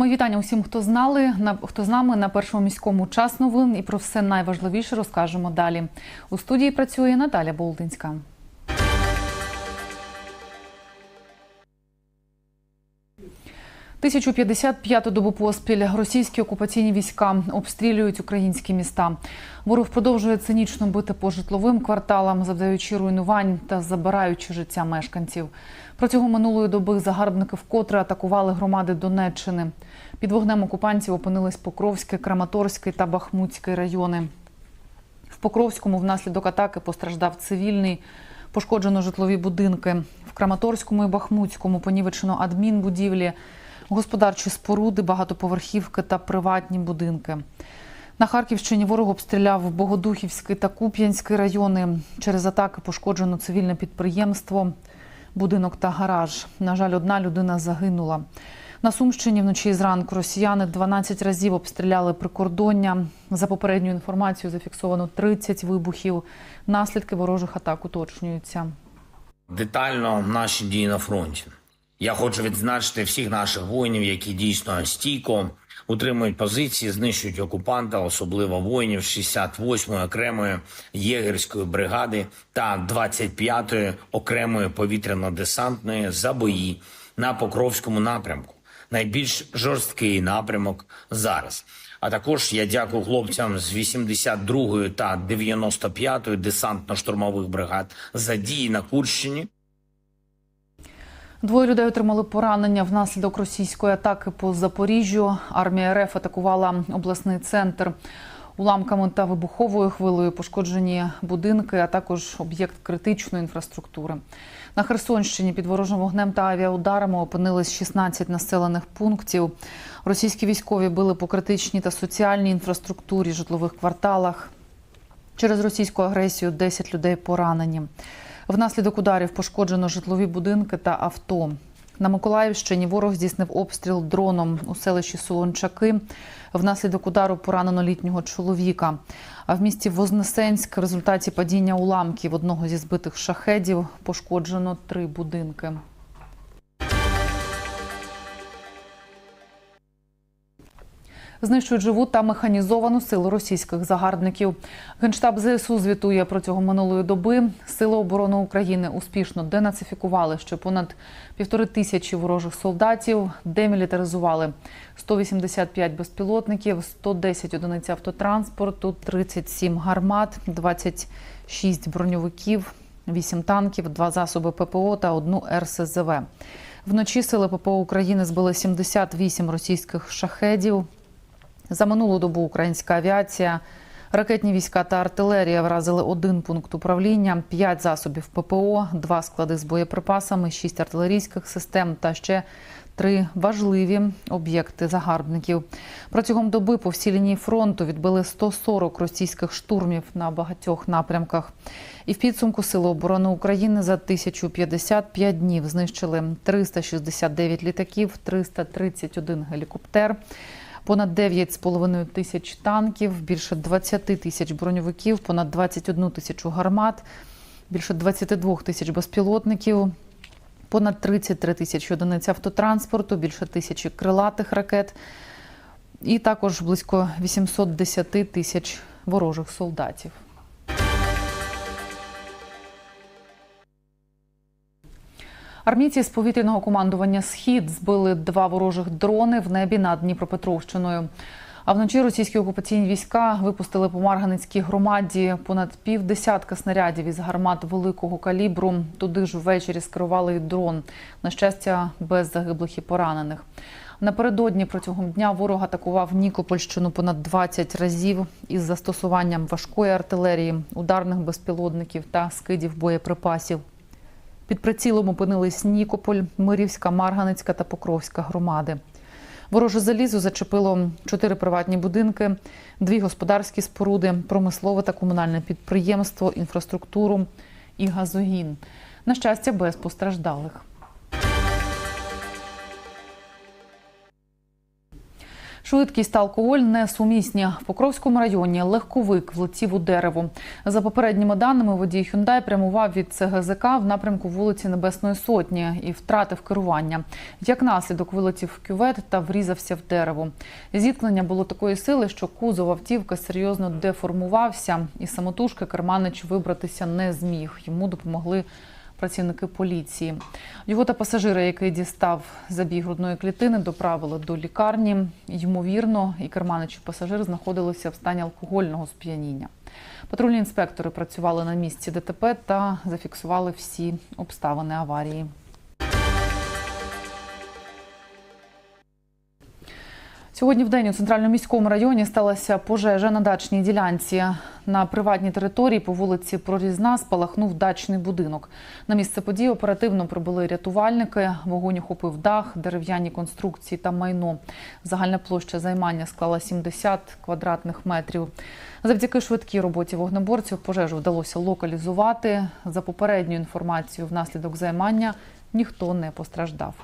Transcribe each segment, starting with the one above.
Мої вітання усім, хто знали на хто з нами на першому міському час новин і про все найважливіше розкажемо далі. У студії працює Наталя Болдинська. Тисячу 55 добу поспіль російські окупаційні війська обстрілюють українські міста. Ворог продовжує цинічно бити по житловим кварталам, завдаючи руйнувань та забираючи життя мешканців. Протягом минулої доби загарбники вкотре атакували громади Донеччини. Під вогнем окупантів опинились Покровський, Краматорський та Бахмутський райони. В Покровському внаслідок атаки постраждав цивільний, пошкоджено житлові будинки. В Краматорському і Бахмутському понівечено адмінбудівлі, господарчі споруди, багатоповерхівки та приватні будинки. На Харківщині ворог обстріляв Богодухівський та Куп'янський райони. Через атаки пошкоджено цивільне підприємство, будинок та гараж. На жаль, одна людина загинула. На Сумщині вночі і зранку росіяни 12 разів обстріляли прикордоння. За попередньою інформацією зафіксовано 30 вибухів. Наслідки ворожих атак уточнюються. детально наші дії на фронті. Я хочу відзначити всіх наших воїнів, які дійсно стійко утримують позиції, знищують окупанта, особливо воїнів 68-ї окремої єгерської бригади та 25-ї окремої повітряно-десантної за бої на Покровському напрямку. Найбільш жорсткий напрямок зараз. А також я дякую хлопцям з 82-ї та 95-ї десантно-штурмових бригад за дії на Курщині. Двоє людей отримали поранення внаслідок російської атаки по Запоріжжю. Армія РФ атакувала обласний центр. Уламками та вибуховою хвилею пошкоджені будинки, а також об'єкт критичної інфраструктури. На Херсонщині під ворожим вогнем та авіаударами опинились 16 населених пунктів. Російські військові били по критичній та соціальній інфраструктурі, житлових кварталах. Через російську агресію 10 людей поранені. Внаслідок ударів пошкоджено житлові будинки та авто. На Миколаївщині ворог здійснив обстріл дроном у селищі Солончаки. Внаслідок удару поранено літнього чоловіка. А в місті Вознесенськ в результаті падіння уламків одного зі збитих шахедів пошкоджено три будинки. Знищують живу та механізовану силу російських загарбників. Генштаб ЗСУ звітує протягом минулої доби. Сили оборони України успішно денацифікували ще понад півтори тисячі ворожих солдатів, демілітаризували 185 безпілотників, 110 одиниць автотранспорту, 37 гармат, 26 броньовиків, 8 танків, 2 засоби ППО та одну РСЗВ. Вночі сили ППО України збили 78 російських шахедів. За минулу добу українська авіація, ракетні війська та артилерія вразили один пункт управління, п'ять засобів ППО, два склади з боєприпасами, шість артилерійських систем та ще три важливі об'єкти загарбників. Протягом доби по всій лінії фронту відбили 140 російських штурмів на багатьох напрямках. І в підсумку Сили оборони України за 1055 днів знищили 369 літаків, 331 гелікоптер понад 9,5 тисяч танків, більше 20 тисяч броньовиків, понад 21 тисячу гармат, більше 22 тисяч безпілотників, понад 33 тисячі одиниць автотранспорту, більше тисячі крилатих ракет і також близько 810 тисяч ворожих солдатів. Армійці з повітряного командування Схід збили два ворожих дрони в небі над Дніпропетровщиною. А вночі російські окупаційні війська випустили по Марганецькій громаді понад півдесятка снарядів із гармат великого калібру. Туди ж ввечері скерували й дрон. На щастя, без загиблих і поранених. Напередодні протягом дня ворог атакував Нікопольщину понад 20 разів із застосуванням важкої артилерії, ударних безпілотників та скидів боєприпасів. Під прицілом опинились Нікополь, Мирівська, Марганецька та Покровська громади. Вороже залізо зачепило чотири приватні будинки, дві господарські споруди, промислове та комунальне підприємство, інфраструктуру і газогін. На щастя, без постраждалих. Швидкість та алкоголь несумісні. В Покровському районі легковик влетів у дерево. За попередніми даними, водій Hyundai прямував від ЦГЗК в напрямку вулиці Небесної Сотні і втратив керування. Як наслідок вилетів в кювет та врізався в дерево. Зіткнення було такої сили, що кузов автівки серйозно деформувався, і самотужки керманич вибратися не зміг. Йому допомогли працівники поліції. Його та пасажира, який дістав забіг грудної клітини, доправили до лікарні. Ймовірно, і керманич, і пасажир знаходилися в стані алкогольного сп'яніння. Патрульні інспектори працювали на місці ДТП та зафіксували всі обставини аварії. Сьогодні в день у центральному міському районі сталася пожежа на дачній ділянці. На приватній території по вулиці Прорізна спалахнув дачний будинок. На місце події оперативно прибули рятувальники. Вогонь охопив дах, дерев'яні конструкції та майно. Загальна площа займання склала 70 квадратних метрів. Завдяки швидкій роботі вогнеборців пожежу вдалося локалізувати. За попередньою інформацією, внаслідок займання ніхто не постраждав.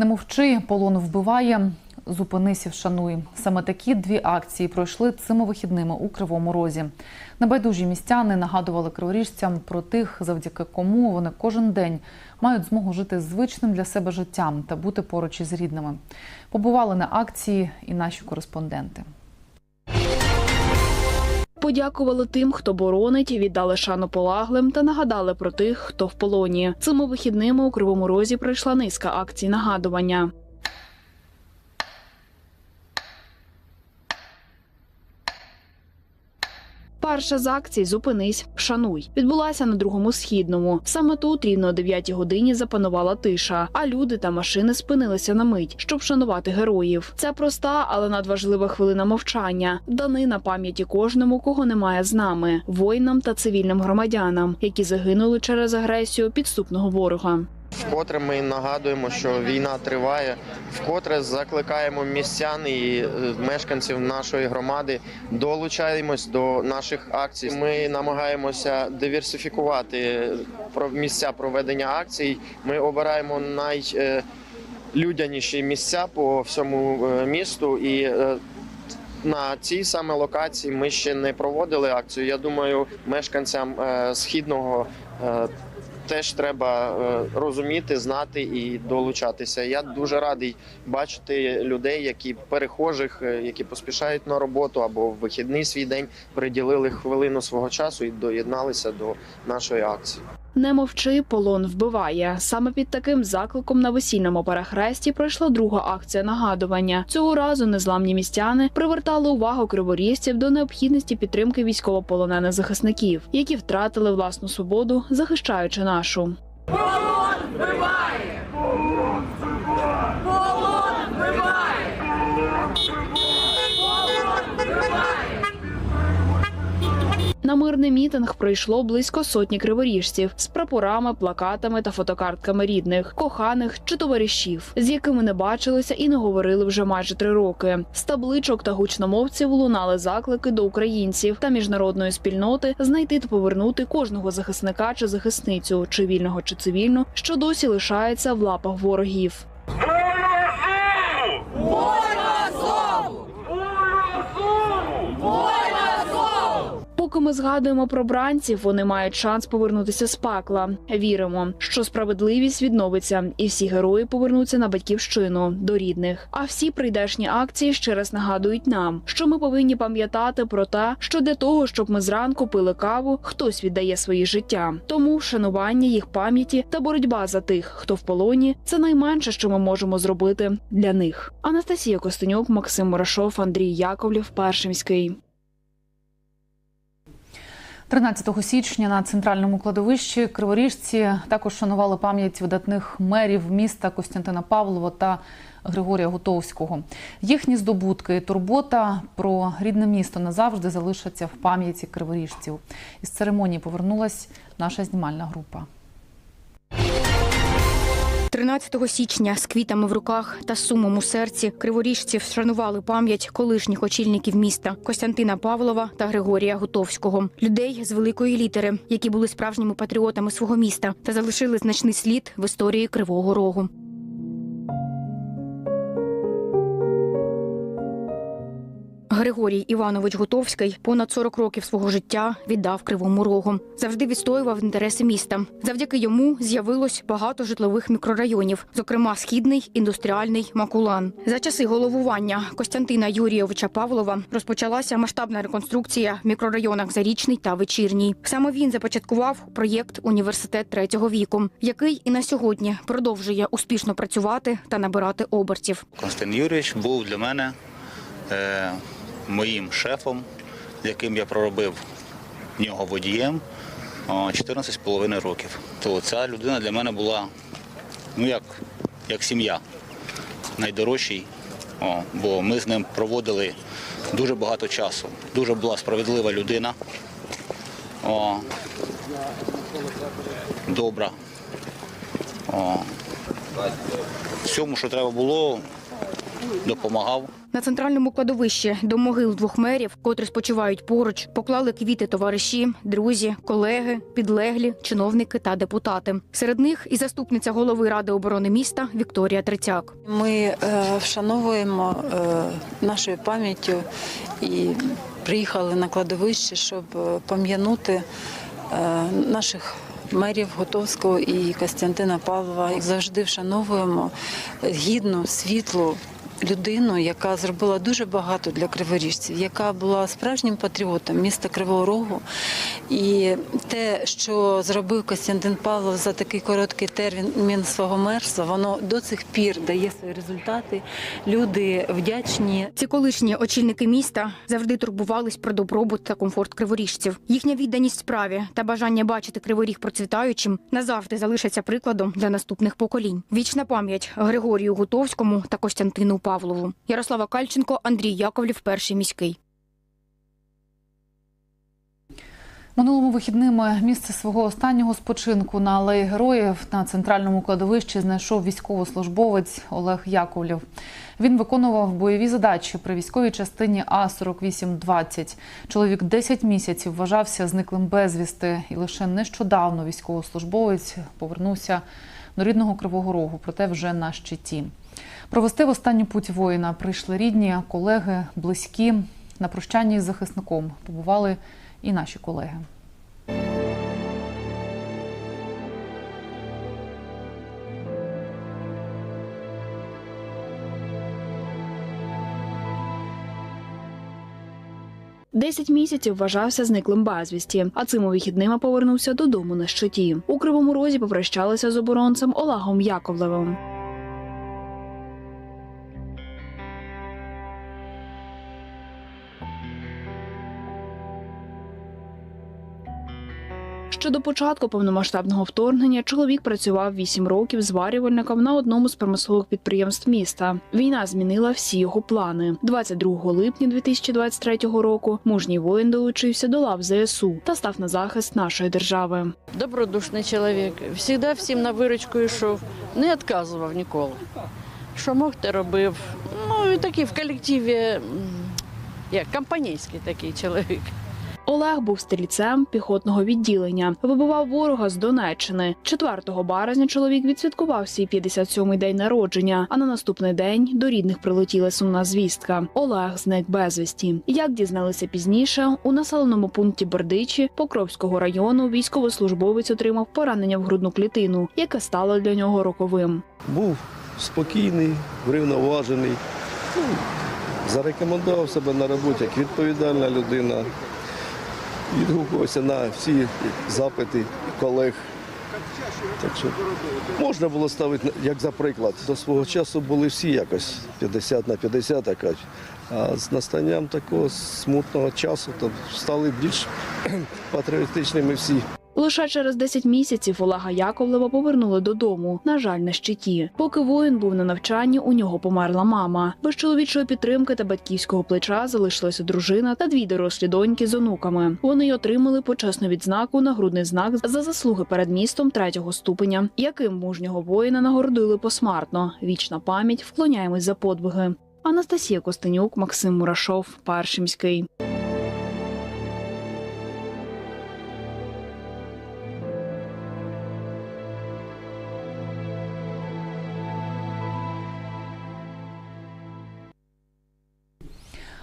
Не мовчи, полон вбиває. Зупинись і вшануй. Саме такі дві акції пройшли цими вихідними у Кривому Розі. Небайдужі містяни нагадували криворіжцям про тих, завдяки кому вони кожен день мають змогу жити звичним для себе життям та бути поруч із рідними. Побували на акції і наші кореспонденти. Подякували тим, хто боронить, віддали шану полаглим та нагадали про тих, хто в полоні. Цими вихідними у Кривому Розі пройшла низка акцій нагадування. Перша з акцій Зупинись, вшануй відбулася на другому східному. Саме тут рівно о 9 годині запанувала тиша, а люди та машини спинилися на мить, щоб вшанувати героїв. Це проста, але надважлива хвилина мовчання, данина пам'яті кожному, кого немає з нами, воїнам та цивільним громадянам, які загинули через агресію підступного ворога. Вкотре ми нагадуємо, що війна триває. Вкотре закликаємо містян і е, мешканців нашої громади долучаємось до наших акцій. Ми намагаємося диверсифікувати про- місця проведення акцій. Ми обираємо найлюдяніші місця по всьому е, місту і. е, На цій саме локації ми ще не проводили акцію. Я думаю, мешканцям е, східного е, теж треба е, розуміти, знати і долучатися. Я дуже радий бачити людей, які перехожих, е, які поспішають на роботу або в вихідний свій день приділили хвилину свого часу і доєдналися до нашої акції. Не мовчи, полон вбиває. Саме під таким закликом на весільному перехресті пройшла друга акція нагадування. Цього разу незламні містяни привертали увагу криворізців до необхідності підтримки військовополонених захисників, які втратили власну свободу, захищаючи нашу. На мирний мітинг прийшло близько сотні криворіжців з прапорами, плакатами та фотокартками рідних, коханих чи товаришів, з якими не бачилися і не говорили вже майже три роки. З табличок та гучномовців лунали заклики до українців та міжнародної спільноти знайти та повернути кожного захисника чи захисницю, чи вільного чи цивільну, що досі лишається в лапах ворогів. Ми згадуємо про бранців, вони мають шанс повернутися з пекла. Віримо, що справедливість відновиться, і всі герої повернуться на батьківщину до рідних. А всі прийдешні акції ще раз нагадують нам, що ми повинні пам'ятати про те, що для того, щоб ми зранку пили каву, хтось віддає свої життя. Тому вшанування їх пам'яті та боротьба за тих, хто в полоні, це найменше, що ми можемо зробити для них. Анастасія Костенюк, Максим Мурашов, Андрій Яковлів, Першимський. 13 січня на центральному кладовищі криворіжці також шанували пам'ять видатних мерів міста Костянтина Павлова та Григорія Готовського. Їхні здобутки і турбота про рідне місто назавжди залишаться в пам'яті криворіжців. Із церемонії повернулась наша знімальна група. 13 січня з квітами в руках та сумом у серці криворіжці вшанували пам'ять колишніх очільників міста Костянтина Павлова та Григорія Гутовського, людей з великої літери, які були справжніми патріотами свого міста та залишили значний слід в історії Кривого Рогу. Григорій Іванович Гутовський понад 40 років свого життя віддав Кривому Рогу. Завжди відстоював інтереси міста. Завдяки йому з'явилось багато житлових мікрорайонів, зокрема східний, індустріальний, Макулан. За часи головування Костянтина Юрійовича Павлова розпочалася масштабна реконструкція в мікрорайонах Зарічний та Вечірній. Саме він започаткував проєкт Університет третього віку, який і на сьогодні продовжує успішно працювати та набирати обертів. Константин Юрійович був для мене е, моїм шефом, з яким я проробив нього водієм 14,5 років. То ця людина для мене була ну, як, як сім'я, найдорожчий, бо ми з ним проводили дуже багато часу. Дуже була справедлива людина. Добра. Всьому, що треба було, допомагав. На центральному кладовищі до могил двох мерів, котрі спочивають поруч, поклали квіти товариші, друзі, колеги, підлеглі, чиновники та депутати. Серед них і заступниця голови ради оборони міста Вікторія Трицяк. Ми е, вшановуємо е, нашою пам'яттю і приїхали на кладовище, щоб е, пам'янути е, наших мерів Готовського і Костянтина Павлова. Завжди вшановуємо гідну, світлу. Людину, яка зробила дуже багато для криворіжців, яка була справжнім патріотом міста Кривого Рогу. І те, що зробив Костянтин Павлов за такий короткий термін свого мерства, воно до цих пір дає свої результати. Люди вдячні Ці колишні очільники міста завжди турбувались про добробут та комфорт криворіжців. Їхня відданість справі та бажання бачити криворіг процвітаючим назавжди залишаться прикладом для наступних поколінь. Вічна пам'ять Григорію Гутовському та Костянтину Павлову. Ярослава Кальченко, Андрій Яковлів, перший міський. Минулому вихідними місце свого останнього спочинку на алеї героїв на центральному кладовищі знайшов військовослужбовець Олег Яковлів. Він виконував бойові задачі при військовій частині А 4820 Чоловік 10 місяців вважався зниклим безвісти, і лише нещодавно військовослужбовець повернувся до рідного Кривого Рогу, проте вже на щиті. Провести в останню путь воїна прийшли рідні, колеги, близькі. На прощанні з захисником побували і наші колеги. Десять місяців вважався зниклим безвісті, а цими вихідними повернувся додому на щиті. У кривому розі попрощалися з оборонцем Олегом Яковлевим. До початку повномасштабного вторгнення чоловік працював 8 років зварювальником на одному з промислових підприємств міста. Війна змінила всі його плани. 22 липня 2023 року мужній воїн долучився до лав ЗСУ та став на захист нашої держави. добродушний чоловік. Всігда всім на виручку йшов, не відказував ніколи. Що мог, те робив. Ну і такий в колективі, як компанійський такий чоловік. Олег був стрільцем піхотного відділення. Вибивав ворога з Донеччини. 4 березня чоловік відсвяткував свій 57-й день народження. А на наступний день до рідних прилетіла сумна звістка. Олег зник безвісті. Як дізналися пізніше, у населеному пункті Бердичі Покровського району військовослужбовець отримав поранення в грудну клітину, яке стало для нього роковим. був спокійний, врівноважений. Ну, Зарекомендував себе на роботі як відповідальна людина. Відгукувався на всі запити колег. Так що можна було ставити як за приклад. До свого часу були всі якось 50 на 50, так кажуть. А з настанням такого смутного часу то стали більш патріотичними всі. Лише через 10 місяців Олега Яковлева повернули додому. На жаль, на щиті. Поки воїн був на навчанні, у нього померла мама. Без чоловічої підтримки та батьківського плеча залишилася дружина та дві дорослі доньки з онуками. Вони й отримали почесну відзнаку нагрудний знак за заслуги перед містом третього ступеня, яким мужнього воїна нагородили посмертно. Вічна пам'ять вклоняємось за подвиги. Анастасія Костенюк, Максим Мурашов, Паршимський.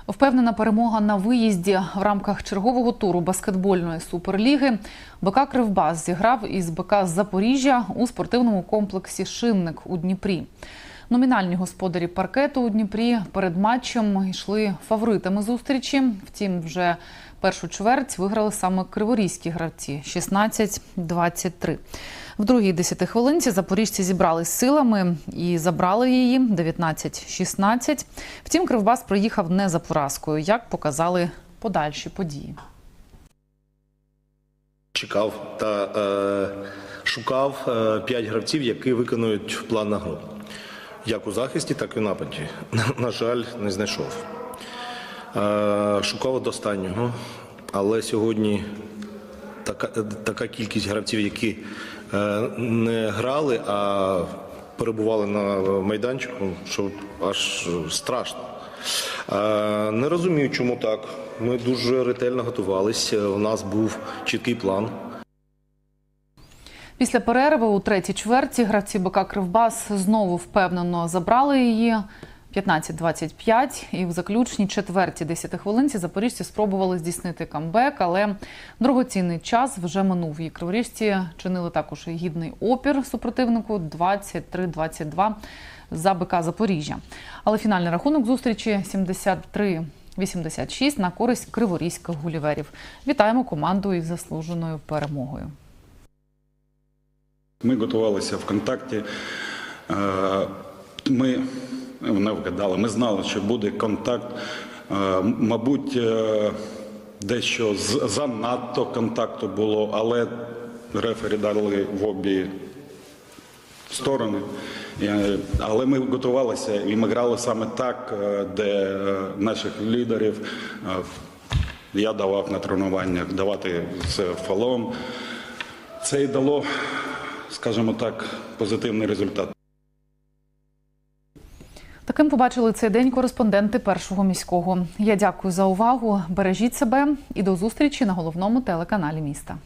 Впевнена перемога на виїзді в рамках чергового туру баскетбольної суперліги. БК Кривбас зіграв із БК Запоріжжя у спортивному комплексі Шинник у Дніпрі. Номінальні господарі паркету у Дніпрі перед матчем йшли фаворитами зустрічі. Втім, вже першу чверть виграли саме криворізькі гравці 16-23. В другій десятихвилинці запоріжці зібрались силами і забрали її 19-16. Втім, Кривбас приїхав не за поразкою, як показали подальші події. чекав та е, шукав е, п'ять гравців, які виконують план на гру. Як у захисті, так і в нападі. На, жаль, не знайшов. Е, шукав до останнього, але сьогодні така, така кількість гравців, які е, не грали, а перебували на майданчику, що аж страшно. Е, Не розумію, чому так. Ми дуже ретельно готувалися. У нас був чіткий план. Після перерви у третій чверті гравці БК Кривбас знову впевнено забрали її 15-25. І в заключній четвертій десятихвилинці запоріжці спробували здійснити камбек, але дорогоцінний час вже минув. І криворіжці чинили також гідний опір супротивнику 23-22 за БК Запоріжжя. Але фінальний рахунок зустрічі 73 86 на користь криворізьких гуліверів. Вітаємо команду із заслуженою перемогою. Ми готувалися в контакті. Е, Ми не вгадали, ми знали, що буде контакт. Е, Мабуть, е, дещо занадто контакту було, але рефері дали в обі сторони. Але ми готувалися і ми грали саме так, де наших лідерів я давав на тренуваннях давати з фолом. Це і дало, скажімо так, позитивний результат. Таким побачили цей день кореспонденти першого міського. Я дякую за увагу. Бережіть себе і до зустрічі на головному телеканалі міста.